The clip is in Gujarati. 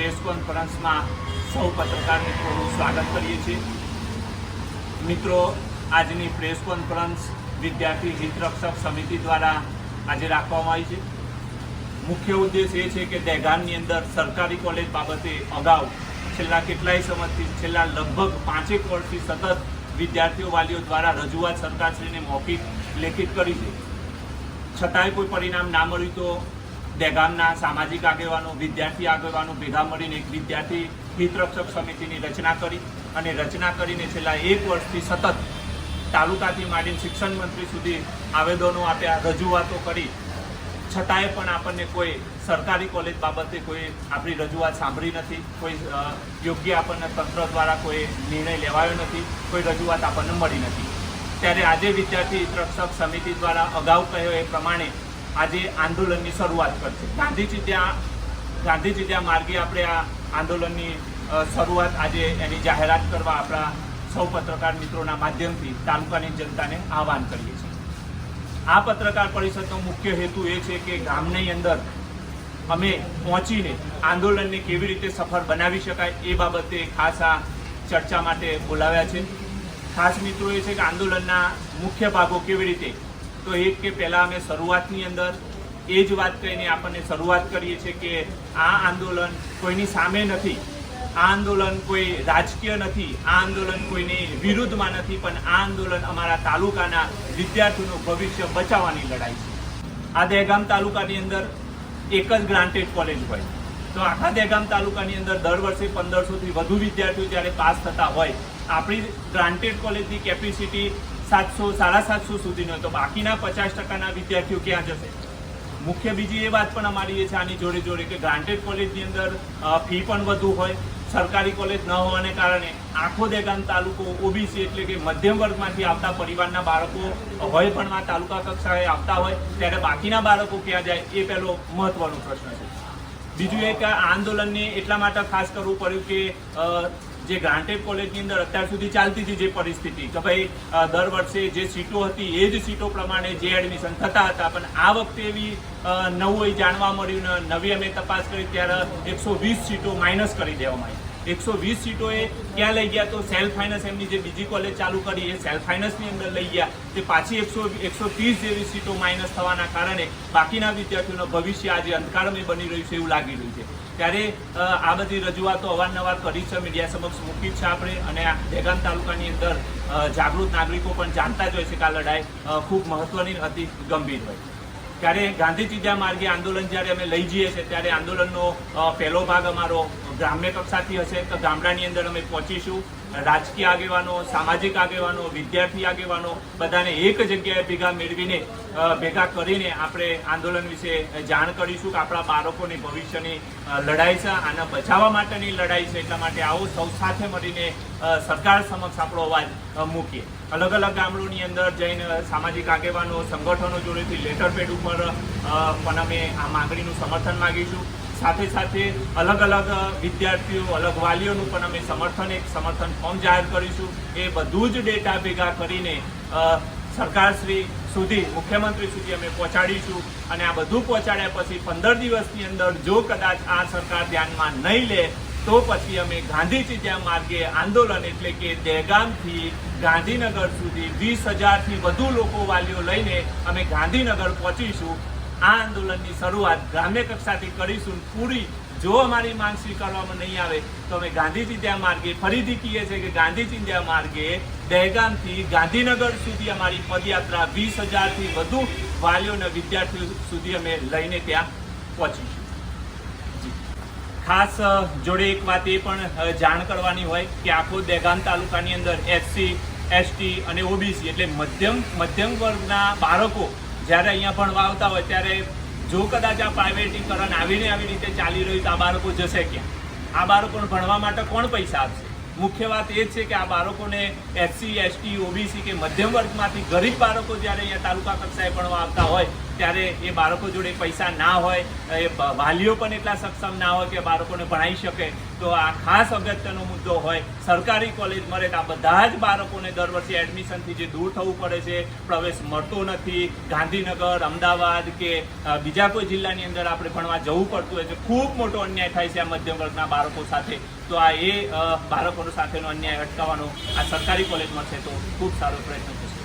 પ્રેસ કોન્ફરન્સમાં સૌ પત્રકાર મિત્રોનું સ્વાગત કરીએ છીએ. મિત્રો, આજની પ્રેસ કોન્ફરન્સ વિદ્યાર્થી હિતરક્ષક સમિતિ દ્વારા આજે રાખવામાં આવી છે. મુખ્ય ઉદ્દેશ એ છે કે દહેગામની અંદર સરકારી કોલેજ બાબતે અગાઉ છેલ્લા કેટલાય સમયથી છેલ્લા લગભગ પાંચેક વર્ષથી સતત વિદ્યાર્થીઓ વાલીઓ દ્વારા રજૂઆત સરકારશ્રીને મૌખિક લેખિત કરી છે. છતાંય કોઈ પરિણામ ના મળ્યું તો દહેગામના સામાજિક આગેવાનો, વિદ્યાર્થી આગેવાનો ભેગા મળીને એક વિદ્યાર્થી હિતરક્ષક સમિતિની રચના કરી અને રચના કરીને છેલ્લા એક વર્ષથી સતત તાલુકાથી માંડીને શિક્ષણ મંત્રી સુધી આવેદનો આપ્યા, રજૂઆતો કરી. છતાંય પણ આપણને કોઈ સરકારી કોલેજ બાબતે કોઈ આપણી રજૂઆત સાંભળી નથી, કોઈ યોગ્ય આપણને તંત્ર દ્વારા કોઈ નિર્ણય લેવાયો નથી, કોઈ રજૂઆત આપણને મળી નથી. ત્યારે આજે વિદ્યાર્થી રક્ષક સમિતિ દ્વારા અગાઉ કહ્યો એ પ્રમાણે આજે આંદોલનની શરૂઆત કરશે. ગાંધીજી ત્યાં ગાંધીજી ત્યાં માર્ગે આપણે આ આંદોલનની શરૂઆત આજે એની જાહેરાત કરવા આપણા સૌ પત્રકાર મિત્રોના માધ્યમથી તાલુકાની જનતાને આહવાન કરીએ છીએ. આ પત્રકાર પરિષદનો મુખ્ય હેતુ એ છે કે ગામની અંદર અમે પહોંચીને આંદોલનને કેવી રીતે સફળ બનાવી શકાય એ બાબતે ખાસ આ ચર્ચા માટે બોલાવ્યા છે. ખાસ મિત્રો એ છે કે આંદોલનના મુખ્ય ભાગો કેવી રીતે તો એક કે પહેલાં અમે શરૂઆતની અંદર એ જ વાત કહીને આપણને શરૂઆત કરીએ છીએ કે આ આંદોલન કોઈની સામે નથી, આ આંદોલન કોઈ રાજકીય નથી, આ આંદોલન કોઈની વિરુદ્ધમાં નથી, પણ આ આંદોલન અમારા તાલુકાના વિદ્યાર્થીઓનું ભવિષ્ય બચાવવાની લડાઈ છે. આ દહેગામ તાલુકાની અંદર એક જ ગ્રાન્ટેડ કોલેજ હોય. તો આખા દહેગામ તાલુકાની અંદર દર વર્ષે પંદરસોથી વધુ વિદ્યાર્થીઓ જ્યારે પાસ થતા હોય, આપણી ગ્રાન્ટેડ કોલેજની કેપેસિટી સાતસો, સાડા સાતસો સુધીનો તો બાકીના પચાસ ટકાના વિદ્યાર્થીઓ ક્યાં જશે? મુખ્ય બીજી એ વાત પણ અમારી એ છે, આની જોડે જોડે કે ગ્રાન્ટેડ કોલેજની અંદર ફી પણ વધુ હોય, સરકારી કોલેજ ન હોવાને કારણે આખો દેગામ તાલુકો ઓબીસી એટલે કે મધ્યમ વર્ગમાંથી આવતા પરિવારના બાળકો હોય પણ આ તાલુકા કક્ષાએ આવતા હોય, ત્યારે બાકીના બાળકો ક્યાં જાય એ પહેલો મહત્વનો પ્રશ્ન છે. બીજું એક આંદોલનને એટલા માટે ખાસ કરવું પડ્યું કે જે ગ્રાન્ટેડ કોલેજની અંદર અત્યાર સુધી ચાલતી હતી જે પરિસ્થિતિ, કે ભાઈ દર વર્ષે જે સીટો હતી, એ જ સીટો પ્રમાણે જે એડમિશન થતા હતા. પણ આ વખતે એવી નવું એ જાણવા મળ્યું નવી અમે તપાસ કરી, ત્યારે એકસો વીસ સીટો માઇનસ કરી દેવામાં આવી. એકસો વીસ સીટોએ ક્યાં લઈ ગયા? તો સેલ્ફ ફાઇનાન્સ એમની જે બીજી કોલેજ ચાલુ કરી, એ સેલ્ફ ફાઇનાન્સની અંદર લઈ ગયા. તે પાછી એકસો એકસો ત્રીસ જેવી સીટો માઇનસ થવાના કારણે બાકીના વિદ્યાર્થીઓનું ભવિષ્ય આજે અંધકારમય બની રહ્યું છે એવું લાગી રહ્યું છે. ત્યારે આ બધી રજૂઆતો અવારનવાર કરી છે, મીડિયા સમક્ષ મૂકી છે આપણે. અને દહેગામ તાલુકાની અંદર જાગૃત નાગરિકો પણ જાણતા જ હોય છે કે આ લડાઈ ખૂબ મહત્વની હતી, ગંભીર હોય. ત્યારે ગાંધીજી જ્યાં માર્ગે આંદોલન જ્યારે અમે લઈ જઈએ છીએ, ત્યારે આંદોલનનો પહેલો ભાગ અમારો ગ્રામ્ય કક્ષાથી હશે તો ગામડાની અંદર અમે પહોંચીશું. રાજકીય આગેવાનો, સામાજિક આગેવાનો, વિદ્યાર્થી આગેવાનો બધાને એક જગ્યાએ ભેગા મેળવીને ભેગા કરીને આપણે આંદોલન વિશે જાણ કરીશું કે આપણા બાળકોની ભવિષ્યની લડાઈ છે, આના બચાવવા માટેની લડાઈ છે, એટલા માટે આવો સૌ સાથે મળીને સરકાર સમક્ષ આપણો અવાજ મૂકીએ. અલગ અલગ ગામડોની અંદર જઈને સામાજિક આગેવાનો, સંગઠનો જોડેથી લેટર પેડ ઉપર પણ અમે આ માંગણીનું સમર્થન માગીશું. સાથે સાથે અલગ અલગ વિદ્યાર્થીઓ, અલગ વાલીઓનું પણ અમે સમર્થન, એક સમર્થન ફોર્મ જાહેર કરીશું. એ બધું જ ડેટા ભેગા કરીને સરકારશ્રી સુધી, મુખ્યમંત્રી સુધી અમે પહોંચાડીશું. અને આ બધું પહોંચાડ્યા પછી પંદર દિવસની અંદર જો કદાચ આ સરકાર ધ્યાનમાં નહીં લે, તો પછી અમે ગાંધીજી ત્યાં માર્ગે આંદોલન એટલે કે દહેગામથી ગાંધીનગર સુધી વીસ હજારથી વધુ લોકો વાલીઓ લઈને અમે ગાંધીનગર પહોંચીશું. આ આંદોલનની શરૂઆત ગ્રામ્ય કક્ષાથી કરીશું પૂરી. જો અમારી માંગ સ્વીકારવામાં નહીં આવે, તો અમે ગાંધીજી ત્યાં માર્ગે ફરીથી કહીએ છીએ કે ગાંધીજી ત્યાં માર્ગે દહેગામથી ગાંધીનગર સુધી અમારી પદયાત્રા વીસ હજારથી વધુ વાલીઓ અને વિદ્યાર્થીઓ સુધી અમે લઈને ત્યાં પહોંચીશું. ખાસ જોડે એક વાત એ પણ જાણ કરવાની હોય કે આખો દહેગામ તાલુકાની અંદર એસસી, એસટી અને ઓબીસી એટલે મધ્યમ મધ્યમ વર્ગના બાળકો જ્યારે અહીંયા ભણવા આવતા હોય ત્યારે જો કદાચ આ પ્રાઇવેટીકરણ આવીને આવી રીતે ચાલી રહ્યું તો આ બાળકો જશે ક્યાં? આ બાળકોને ભણવા માટે કોણ પૈસા આપશે? મુખ્ય વાત એ છે કે આ બાળકોને એસસી એસટી ઓબીસી કે મધ્યમ વર્ગમાંથી ગરીબ બાળકો જ્યારે અહીંયા તાલુકા કક્ષાએ ભણવા આવતા હોય ત્યારે એ બાળકો જોડે પૈસા ના હોય, એ વાલીઓ પણ એટલા સક્ષમ ના હોય કે બાળકોને ભણાવી શકે. તો આ ખાસ અગત્યનો મુદ્દો હોય, સરકારી કોલેજ મળે તો આ બધા જ બાળકોને દર વર્ષે એડમિશનથી જે દૂર થવું પડે છે, પ્રવેશ મળતો નથી. ગાંધીનગર, અમદાવાદ કે બીજા કોઈ જિલ્લાની અંદર આપણે ભણવા જવું પડતું હોય છે, ખૂબ મોટો અન્યાય થાય છે આ મધ્યમ વર્ગના બાળકો સાથે. તો આ એ બાળકો સાથેનો અન્યાય અટકાવવાનો આ સરકારી કોલેજ મળશે તો ખૂબ સારો પ્રયત્ન થશે.